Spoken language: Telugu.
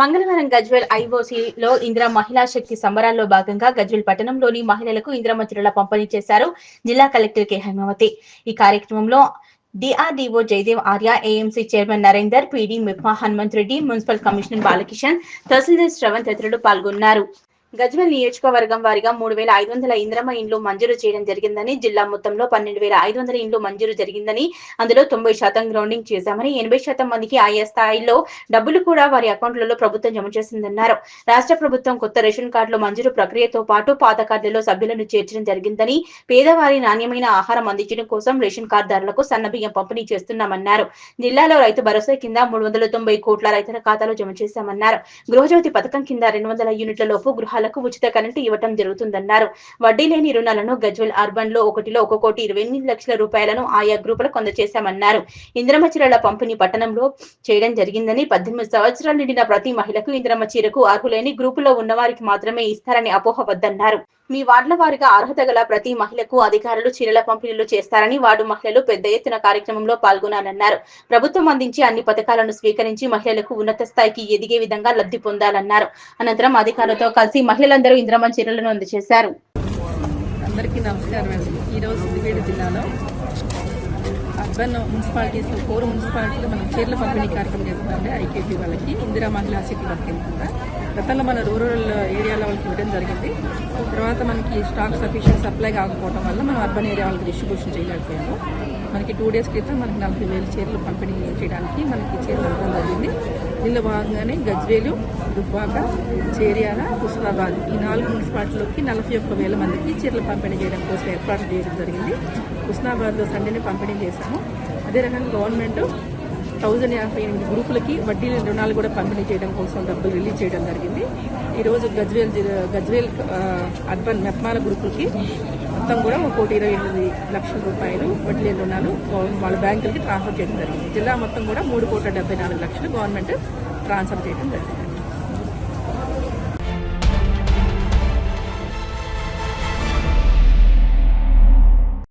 మంగళవారం గజ్వేల్ ఐఓసీలో ఇందిరా మహిళా శక్తి సంబరాల్లో భాగంగా గజ్వేల్ పట్టణంలోని మహిళలకు ఇందిరమ్మ చీరల పంపిణీ చేశారు జిల్లా కలెక్టర్ కె హైమావతి. ఈ కార్యక్రమంలో DRDO Jayadev Arya AMC chairman Narender PD MEPMA Hanumanth Reddy municipal commissioner Balakishan tahsildar Shravan తదితరులు పాల్గొన్నారు. గజ్వేల్ నియోజకవర్గం వారిగా మూడు వేల ఐదు వందల ఇంద్రమ ఇండ్లు మంజూరు చేయడం జరిగిందని జిల్లా మొత్తంలో పన్నెండు వేల ఐదు వందల ఇండ్లు మంజూరు జరిగిందని అందులో తొంభై శాతం గ్రౌండింగ్ చేశామని ఎనభై శాతం మందికి ఆయా స్థాయిలో డబ్బులు కూడా వారి అకౌంట్లలో ప్రభుత్వం జమ చేసిందన్నారు. రాష్ట్ర ప్రభుత్వం కొత్త రేషన్ కార్డుల మంజూరు ప్రక్రియతో పాటు పాత కార్డులలో సభ్యులను చేర్చడం జరిగిందని పేదవారి నాణ్యమైన ఆహారం అందించడం కోసం రేషన్ కార్డుదారులకు సన్నబియ్యం పంపిణీ చేస్తున్నామన్నారు. జిల్లాలో రైతు భరోసా కింద మూడు వందల తొంభై కోట్ల రైతుల ఖాతాలో జమ చేశామన్నారు. గృహజ్యోతి పథకం కింద రెండు వందల యూనిట్ల లోపు గృహాలకు ఉచిత కరెంటు ఇవ్వటం జరుగుతుందన్నారు. వడ్డీ లేని రుణాలను గజ్వెల్ అర్బన్లో ఒకటిలో ఒక కోటి ఇరవై ఎనిమిది లక్షల రూపాయలను ఆయా గ్రూపులకు అందజేశామన్నారు. ఇంద్రమ చీరల పంపిణీ పట్టణంలో చేయడం జరిగిందని పద్దెనిమిది సంవత్సరాలు నిండిన ప్రతి మహిళకు ఇంద్రమ చీరకు అర్హులేని గ్రూపులో ఉన్నవారికి మాత్రమే ఇస్తారని అపోహ వద్దన్నారు. మీ వార్డుల వారిగా అర్హత గల ప్రతి మహిళకు అధికారులు చీరల పంపిణీలు చేస్తారని వార్డు మహిళలు పెద్ద ఎత్తున కార్యక్రమంలో పాల్గొనాలన్నారు. ప్రభుత్వం అందించే అన్ని పథకాలను స్వీకరించి మహిళలకు ఉన్నత స్థాయికి ఎదిగే విధంగా లబ్ధి పొందాలన్నారు. అనంతరం అధికారులతో కలిసి మహిళలందరూ ఇంద్రమ్మ చీరలను అందజేశారు. అందరికీ నమస్కారం అండి. ఈరోజు సిద్దిపేట జిల్లాలో అర్బన్ మున్సిపాలిటీస్ ఫోర్ మున్సిపాలిటీలో మనం చీరల పంపిణీ కార్యక్రమం చేస్తుందండి ఐకేపీ వాళ్ళకి ఇందిరా మహిళా శక్తి వర్కింగ్ కింద గతంలో మన రూరల్ ఏరియాలో వాళ్ళకి ఇవ్వడం జరిగింది. తర్వాత మనకి స్టాక్ సఫిషియెంట్ సప్లై కాకపోవడం వల్ల మనం అర్బన్ ఏరియా వాళ్ళకి డిస్ట్రిబ్యూషన్ చేయలేకపోయాము. మనకి టూ డేస్ క్రితం మనకి నలభై వేల చీరలు పంపిణీ చేయడానికి మనకి చీరలు ఇవ్వడం జరిగింది. దీనిలో భాగంగానే గజ్వేలు దుబ్బాక చేరియాల హుస్నాబాద్ ఈ నాలుగు మున్సిపాలిటీలోకి నలభై ఒక్క వేల మందికి చీరలు పంపిణీ చేయడం కోసం ఏర్పాటు చేయడం జరిగింది. హుస్నాబాద్లో సండేనే పంపిణీ చేశాము. అదే రకంగా గవర్నమెంట్ థౌజండ్ యాభై ఎనిమిది గ్రూపులకి వడ్డీ రుణాలు కూడా పంపిణీ చేయడం కోసం డబ్బులు రిలీజ్ చేయడం జరిగింది. ఈరోజు గజ్వేల్ జిల్లా గజ్వేల్ అర్బన్ మెప్మాల గ్రూపులకి మొత్తం కూడా ఒక కోటి ఇరవై ఎనిమిది లక్షల రూపాయలు వడ్డీ రుణాలు వాళ్ళ బ్యాంకులకి ట్రాన్స్ఫర్ చేయడం జరిగింది. జిల్లా మొత్తం కూడా మూడు కోట్ల డెబ్బై నాలుగు లక్షలు గవర్నమెంట్ ట్రాన్స్ఫర్ చేయడం జరిగింది.